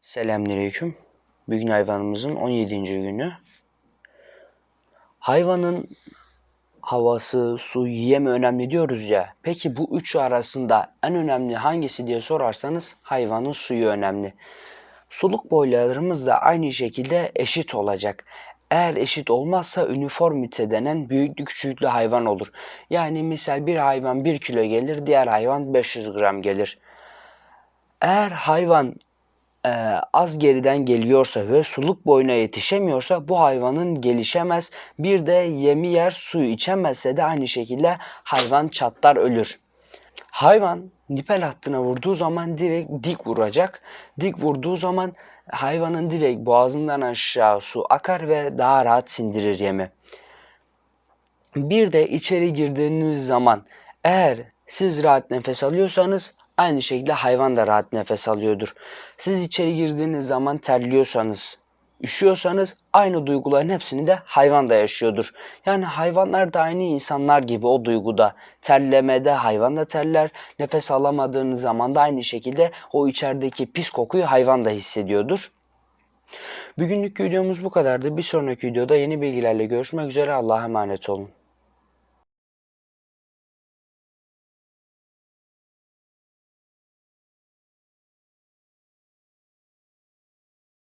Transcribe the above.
Selamünaleyküm. Bugün hayvanımızın 17. günü. Hayvanın havası, su, yemi önemli diyoruz ya. Peki bu üçü arasında en önemli hangisi diye sorarsanız hayvanın suyu önemli. Suluk boylarımız da aynı şekilde eşit olacak. Eğer eşit olmazsa üniformite denen büyüklü küçüklü hayvan olur. Yani misal bir hayvan 1 kilo gelir, diğer hayvan 500 gram gelir. Eğer hayvan e, az geriden geliyorsa ve suluk boyuna yetişemiyorsa bu hayvanın gelişemez. Bir de yemi yer suyu içemezse de aynı şekilde hayvan çatlar ölür. Hayvan nipel hattına vurduğu zaman direkt dik vuracak. Dik vurduğu zaman hayvanın direkt boğazından aşağı su akar ve daha rahat sindirir yemi. Bir de içeri girdiğiniz zaman eğer siz rahat nefes alıyorsanız aynı şekilde hayvan da rahat nefes alıyordur. Siz içeri girdiğiniz zaman terliyorsanız, üşüyorsanız aynı duyguların hepsini de hayvan da yaşıyordur. Yani hayvanlar da aynı insanlar gibi o duyguda. Terlemede hayvan da terler, nefes alamadığınız zaman da aynı şekilde o içerideki pis kokuyu hayvan da hissediyordur. Bugünlük videomuz bu kadardı. Bir sonraki videoda yeni bilgilerle görüşmek üzere. Allah'a emanet olun.